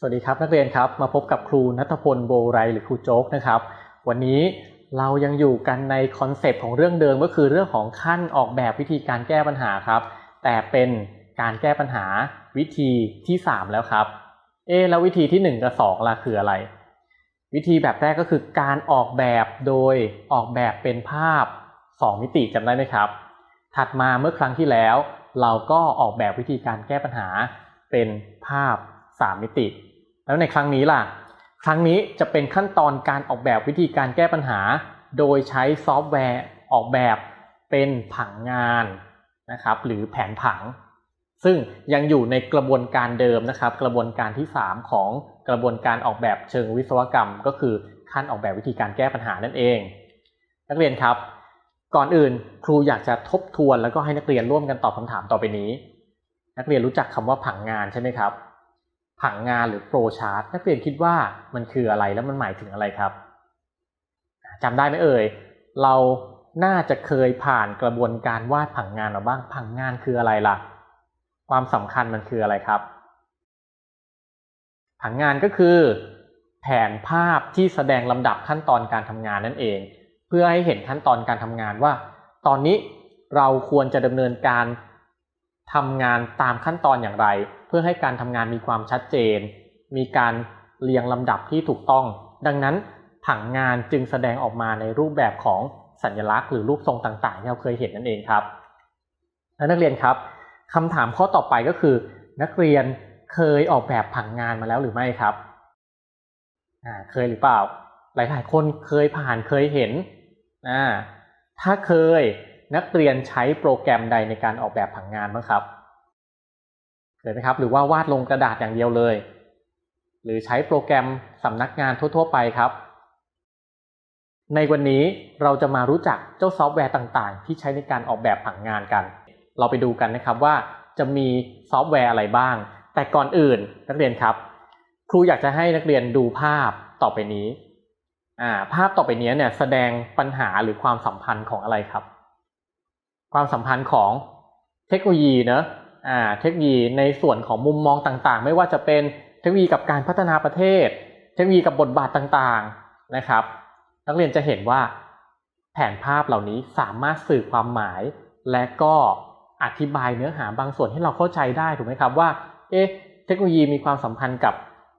สวัสดีครับนักเรียนครับมาพบกับครูนัทพลโบไรหรือครูโจ๊กนะครับ วันนี้เรายังอยู่กันในคอนเซปต์ของเรื่องเดิมก็คือเรื่องของขั้นออกแบบวิธีการแก้ปัญหาครับ แต่เป็นการแก้ปัญหาวิธีที่ 3 แล้วครับ เอแล้ววิธีที่ 1 กับ2ล่ะคืออะไร วิธีแบบแรกก็คือการออกแบบโดยออกแบบเป็นภาพ 2 มิติจำได้ไหมครับ ถัดมาเมื่อครั้งที่แล้ว เราก็ออกแบบวิธีการแก้ปัญหาเป็นภาพ 3 มิติ แล้วในครั้งนี้ล่ะ ครั้งนี้จะเป็นขั้นตอนการออกแบบวิธีการแก้ปัญหา โดยใช้ซอฟต์แวร์ออกแบบเป็นผังงานนะครับ หรือแผนผัง ซึ่งยังอยู่ในกระบวนการเดิมนะครับ กระบวนการที่ 3 ของกระบวนการออกแบบเชิงวิศวกรรม ก็คือขั้นออกแบบวิธีการแก้ปัญหานั่นเอง นักเรียนครับ ก่อนอื่นครูอยากจะทบทวนแล้วก็ให้นักเรียนร่วมกันตอบคำถามต่อไปนี้ นักเรียนรู้จักคำว่าผังงานใช่ไหมครับ ผังงานหรือโฟลชาร์ตนักเรียนคิดว่ามันคืออะไรแล้วมันหมายถึงอะไรครับจำได้ไหมเอ่ย เราน่าจะเคยผ่านกระบวนการวาดผังงานมาบ้างผังงานคืออะไรล่ะ ความสำคัญมันคืออะไรครับ ผังงานก็คือ แผนภาพที่แสดงลำดับขั้นตอนการทำงานนั่นเอง เพื่อให้เห็นขั้นตอนการทำงานว่า ตอนนี้เราควรจะดำเนินการ ทำงานตามขั้นตอนอย่างไร เพื่อให้การทำงานมีความชัดเจน มีการเรียงลำดับที่ถูกต้อง ดังนั้นผังงานจึงแสดงออกมาในรูปแบบของสัญลักษณ์หรือรูปทรงต่างๆที่เราเคยเห็นนั่นเองครับและนักเรียนครับคำถามข้อต่อไปก็คือ นักเรียนเคยออกแบบผังงานมาแล้วหรือไม่ครับเคยหรือเปล่า หลายๆคนเคยผ่านเคยเห็น ถ้าเคย นักเรียนใช้โปรแกรมใดในการออกแบบผังงานบ้างครับเคยไหมครับ หรือว่าวาดลงกระดาษอย่างเดียวเลย หรือใช้โปรแกรมสำนักงานทั่ว ๆ ไปครับ ในวันนี้เราจะมารู้จักเจ้าซอฟต์แวร์ต่างๆ ที่ใช้ในการออกแบบผังงานกัน เราไปดูกันนะครับว่าจะมีซอฟต์แวร์อะไรบ้าง แต่ก่อนอื่นนักเรียนครับ ครูอยากจะให้นักเรียนดูภาพต่อไปนี้อ่าภาพต่อไปนี้เนี่ยแสดงปัญหาหรือความสัมพันธ์ของอะไรครับ ความสัมพันธ์ของเทคโนโลยีเนอะอ่าเทคโนโลยีในส่วนของมุมมองต่างๆ ไม่ว่าจะเป็นเทคโนโลยีกับการพัฒนาประเทศ เทคโนโลยีกับบทบาทต่างๆนะครับ นักเรียนจะเห็นว่าแผนภาพเหล่านี้สามารถสื่อความหมาย และก็อธิบายเนื้อหาบางส่วนให้เราเข้าใจได้ถูกไหมครับว่าเอ๊ะเทคโนโลยีมีความสัมพันธ์กับ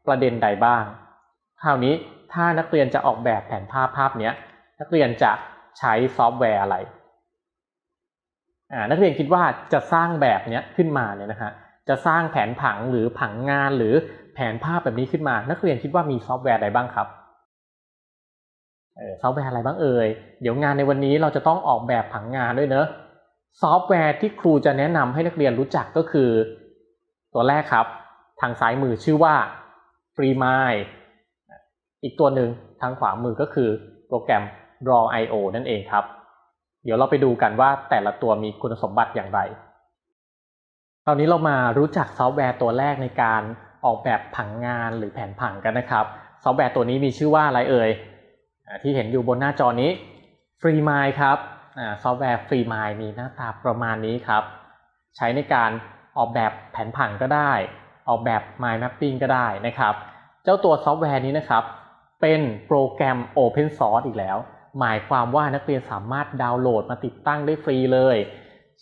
ประเด็นใดบ้างคราวนี้ถ้านักเรียนจะออกแบบแผนภาพภาพนี้นักเรียนจะใช้ซอฟต์แวร์อะไร นักเรียนคิดว่าจะสร้างแบบนี้ขึ้นมาเนี่ยนะฮะจะสร้างแผนผังหรือผังงานหรือแผนภาพแบบนี้ขึ้นมา นักเรียนคิดว่ามีซอฟต์แวร์ใดบ้างครับซอฟต์แวร์อะไรบ้างเอ่ยเดี๋ยวงานในวันนี้เราจะต้องออกแบบผังงานด้วยเนอะซอฟต์แวร์ที่ครูจะแนะนำให้นักเรียนรู้จักก็คือ ตัวแรกครับ ทางซ้ายมือชื่อว่า FreeMind อีกตัวหนึ่งทางขวามือก็คือโปรแกรม Draw.io นั่นเองครับ เดี๋ยวเราไปดูกันว่าแต่ละตัวมีคุณสมบัติอย่างไรตอนนี้เรามารู้จักซอฟต์แวร์ตัวแรกในการออกแบบผังงานหรือแผนผังกันนะครับ ซอฟต์แวร์ตัวนี้มีชื่อว่าอะไรเอ่ย ที่เห็นอยู่บนหน้าจอนี้ FreeMind ครับซอฟต์แวร์ FreeMind มีหน้าตาประมาณนี้ครับ ใช้ในการออกแบบแผนผังก็ได้ ออกแบบ Mind Mapping ก็ได้นะครับ เจ้าตัวซอฟต์แวร์นี้นะครับ เป็นโปรแกรม Open Source อีกแล้ว หมายความว่านักเรียนสามารถดาวน์โหลดมาติดตั้งได้ฟรีเลย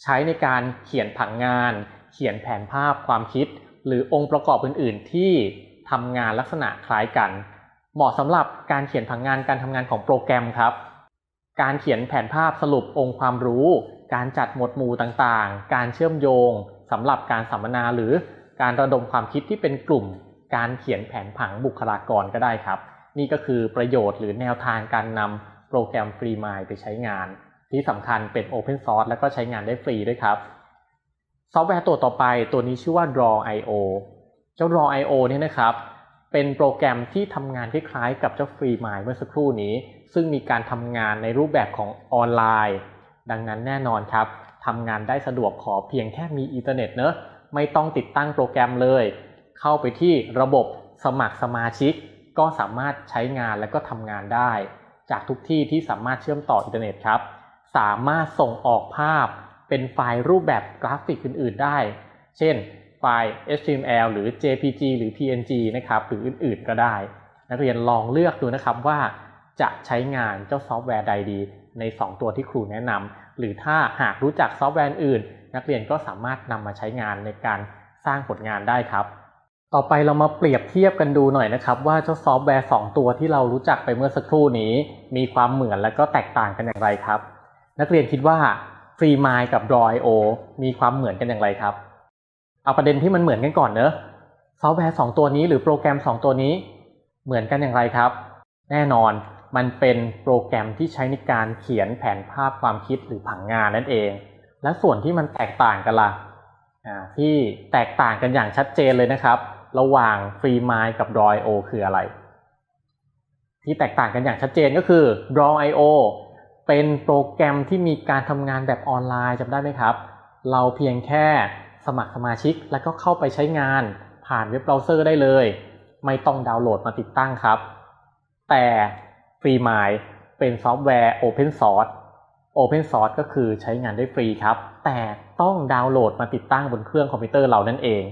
ใช้ในการเขียนผังงาน เขียนแผนภาพความคิด หรือองค์ประกอบอื่น ๆ ที่ทำงานลักษณะคล้ายกัน เหมาะสำหรับการเขียนผังงานการทำงานของโปรแกรมครับ การเขียนแผนภาพสรุปองค์ความรู้ การจัดหมวดหมู่ต่างๆ การเชื่อมโยงสำหรับการสัมมนาหรือการระดมความคิดที่เป็นกลุ่ม การเขียนแผนผังบุคลากรก็ได้ครับ นี่ก็คือประโยชน์หรือแนวทางการนำ โปรแกรม FreeMind ไปใช้งาน ที่สำคัญเป็น Open Source และก็ใช้งานได้ฟรีด้วยครับ ซอฟต์แวร์ตัวต่อไปตัวนี้ชื่อว่า Draw.io เจ้า Draw.io เนี่ยนะครับ เป็นโปรแกรมที่ทำงานคล้ายๆกับเจ้า FreeMind เมื่อสักครู่นี้ ซึ่งมีการทำงานในรูปแบบของออนไลน์ ดังนั้นแน่นอนครับทำงานได้สะดวกขอเพียงแค่มีอินเทอร์เน็ตเนอะไม่ต้องติดตั้งโปรแกรมเลย เข้าไปที่ระบบสมัครสมาชิก ก็สามารถใช้งานและก็ทำงานได้ จากทุกที่ที่สามารถเชื่อมต่ออินเทอร์เน็ตครับ สามารถส่งออกภาพเป็นไฟล์รูปแบบกราฟิกอื่น ๆ ได้ เช่น ไฟล์ HTML หรือ JPG หรือ PNG นะครับ หรืออื่น ๆ ก็ได้ นักเรียนลองเลือกดูนะครับว่าจะใช้งานเจ้าซอฟต์แวร์ใดดี ใน 2 ตัวที่ครูแนะนำ หรือถ้าหากรู้จักซอฟต์แวร์อื่น นักเรียนก็สามารถนำมาใช้งานในการสร้างผลงานได้ครับ ต่อไปเรามาเปรียบเทียบกันดูหน่อยนะครับ ว่าเจ้าซอฟต์แวร์ 2 ตัวที่เรารู้จักไปเมื่อสักครู่นี้ มีความเหมือนและก็แตกต่างกันอย่างไรครับ นักเรียนคิดว่า FreeMind กับ Draw.io มีความเหมือนกันอย่างไรครับ เอาประเด็นที่มันเหมือนกันก่อนเนอะซอฟต์แวร์ 2 ตัวนี้หรือโปรแกรม 2 ตัวนี้ เหมือนกันอย่างไรครับ แน่นอนมันเป็นโปรแกรมที่ใช้ในการเขียนแผนภาพความคิดหรือผังงานนั่นเอง และส่วนที่มันแตกต่างกันล่ะอ่าที่แตกต่างกันอย่างชัดเจนเลยนะครับ ระหว่าง FreeMind กับ Draw.io คืออะไร ที่แตกต่างกันอย่างชัดเจนก็คือ Draw.io เป็นโปรแกรมที่มีการทำงานแบบออนไลน์จำได้ไหมครับ เราเพียงแค่สมัครสมาชิกแล้วก็เข้าไปใช้งานผ่านเว็บเบราว์เซอร์ได้เลย ไม่ต้องดาวน์โหลดมาติดตั้งครับ แต่ FreeMind เป็นซอฟต์แวร์ Open Source Open Source ก็คือใช้งานได้ฟรีครับ แต่ต้องดาวน์โหลดมาติดตั้งบนเครื่องคอมพิวเตอร์เรานั่นเอง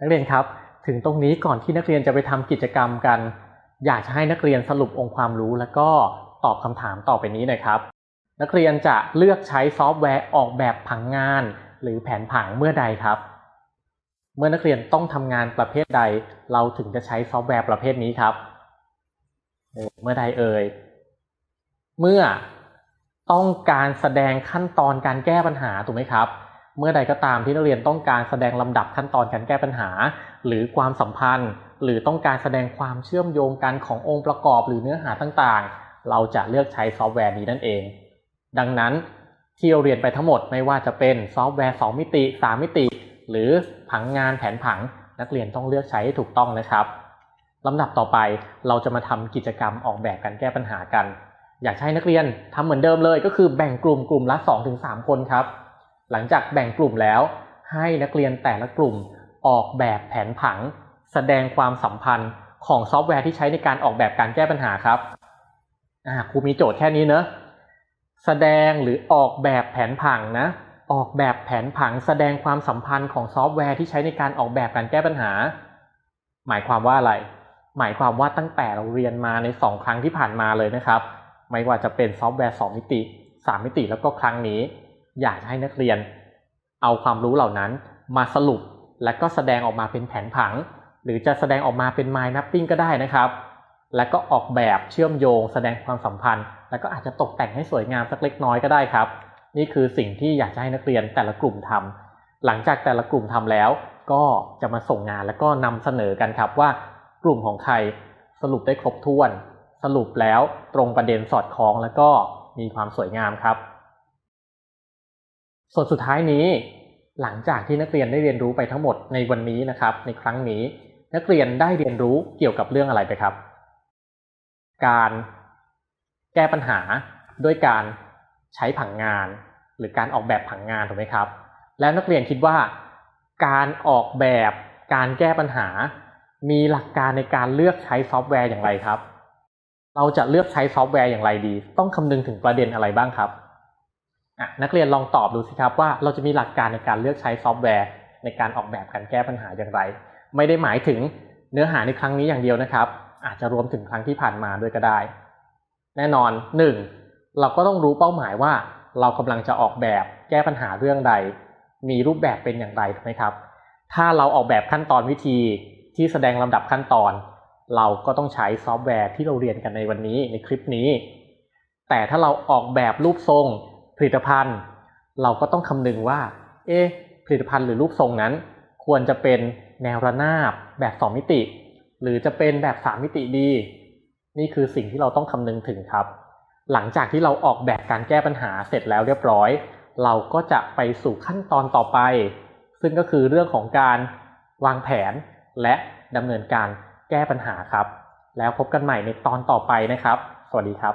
นักเรียนครับ ถึงตรงนี้ก่อนที่นักเรียนจะไปทำกิจกรรมกัน อยากจะให้นักเรียนสรุปองค์ความรู้แล้วก็ตอบคำถามต่อไปนี้หน่อยครับ นักเรียนจะเลือกใช้ซอฟต์แวร์ออกแบบผังงาน หรือแผนผังเมื่อใดครับ เมื่อนักเรียนต้องทำงานประเภทใด เราถึงจะใช้ซอฟต์แวร์ประเภทนี้ครับ เมื่อใดเอ่ยเมื่อต้องการแสดงขั้นตอนการแก้ปัญหาถูกไหมครับ เมื่อใดก็ตามที่นักเรียนต้องการแสดงลำดับขั้นตอนการแก้ปัญหา หรือความสัมพันธ์ หรือต้องการแสดงความเชื่อมโยงกันขององค์ประกอบหรือเนื้อหาต่างๆ เราจะเลือกใช้ซอฟต์แวร์นี้นั่นเอง ดังนั้นที่เราเรียนไปทั้งหมดไม่ว่าจะเป็นซอฟต์แวร์ 2 มิติ 3 มิติ หรือผังงานแผนผัง นักเรียนต้องเลือกใช้ให้ถูกต้องนะครับลำดับต่อไปเราจะมาทำกิจกรรมออกแบบการแก้ปัญหากัน อยากให้นักเรียนทำเหมือนเดิมเลยก็คือแบ่งกลุ่มกลุ่มละ 2-3 คนครับ หลังจากแบ่งกลุ่มแล้ว ให้นักเรียนแต่ละกลุ่มออกแบบแผนผัง แสดงความสัมพันธ์ของซอฟต์แวร์ที่ใช้ในการออกแบบการแก้ปัญหาครับครูมีโจทย์แค่นี้เนอะแสดงหรือออกแบบแผนผังนะ ออกแบบแผนผังแสดงความสัมพันธ์ของซอฟต์แวร์ที่ใช้ในการออกแบบการแก้ปัญหา หมายความว่าอะไร หมายความว่าตั้งแต่เราเรียนมาใน 2 ครั้งที่ผ่านมาเลยนะครับ ไม่ว่าจะเป็นซอฟต์แวร์ 2 มิติ 3 มิติแล้วก็ครั้งนี้ อยากให้นักเรียน เอาความรู้เหล่านั้นมาสรุปและก็แสดงออกมาเป็นแผนผัง หรือจะแสดงออกมาเป็น mind mapping ก็ได้นะครับ และก็ออกแบบเชื่อมโยง แสดงความสัมพันธ์ แล้วก็อาจจะตกแต่งให้สวยงามสักเล็กน้อยก็ได้ครับ นี่คือสิ่งที่อยากจะให้นักเรียนแต่ละกลุ่มทำหลังจากแต่ละกลุ่มทำแล้ว ก็จะมาส่งงานแล้วก็นำเสนอกันครับว่ากลุ่มของใครสรุปได้ครบถ้วน สรุปแล้วตรงประเด็นสอดคล้องแล้วก็มีความสวยงามครับ ส่วนสุดท้ายนี้ หลังจากที่นักเรียนได้เรียนรู้ไปทั้งหมดในวันนี้นะครับ ในครั้งนี้ นักเรียนได้เรียนรู้เกี่ยวกับเรื่องอะไรไปครับ การแก้ปัญหาด้วยการใช้ผังงาน หรือการออกแบบผังงานถูกไหมครับ แล้วนักเรียนคิดว่าการออกแบบการแก้ปัญหา มีหลักการในการเลือกใช้ซอฟต์แวร์อย่างไรครับ เราจะเลือกใช้ซอฟต์แวร์อย่างไรดี ต้องคำนึงถึงประเด็นอะไรบ้างครับ นักเรียนลองตอบดูสิครับว่าเราจะมีหลักการในการเลือกใช้ซอฟต์แวร์ ในการออกแบบการแก้ปัญหาอย่างไร ไม่ได้หมายถึงเนื้อหาในครั้งนี้อย่างเดียวนะครับ อาจจะรวมถึงครั้งที่ผ่านมาด้วยก็ได้ แน่นอน 1. เราก็ต้องรู้เป้าหมายว่า เรากำลังจะออกแบบแก้ปัญหาเรื่องใด มีรูปแบบเป็นอย่างไรถูกไหมครับ ถ้าเราออกแบบขั้นตอนวิธีที่แสดงลำดับขั้นตอน เราก็ต้องใช้ซอฟต์แวร์ที่เราเรียนกันในวันนี้ในคลิปนี้ แต่ถ้าเราออกแบบรูปทรง ผลิตภัณฑ์ เราก็ต้องคำนึงว่า เอ๊ะผลิตภัณฑ์หรือรูปทรงนั้น ควรจะเป็นแนวระนาบแบบ 2 มิติ หรือจะเป็นแบบ 3 มิติดี นี่คือสิ่งที่เราต้องคำนึงถึงครับ หลังจากที่เราออกแบบการแก้ปัญหาเสร็จแล้วเรียบร้อย เราก็จะไปสู่ขั้นตอนต่อไป ซึ่งก็คือเรื่องของการวางแผนและดำเนินการแก้ปัญหาครับ แล้วพบกันใหม่ในตอนต่อไปนะครับ สวัสดีครับ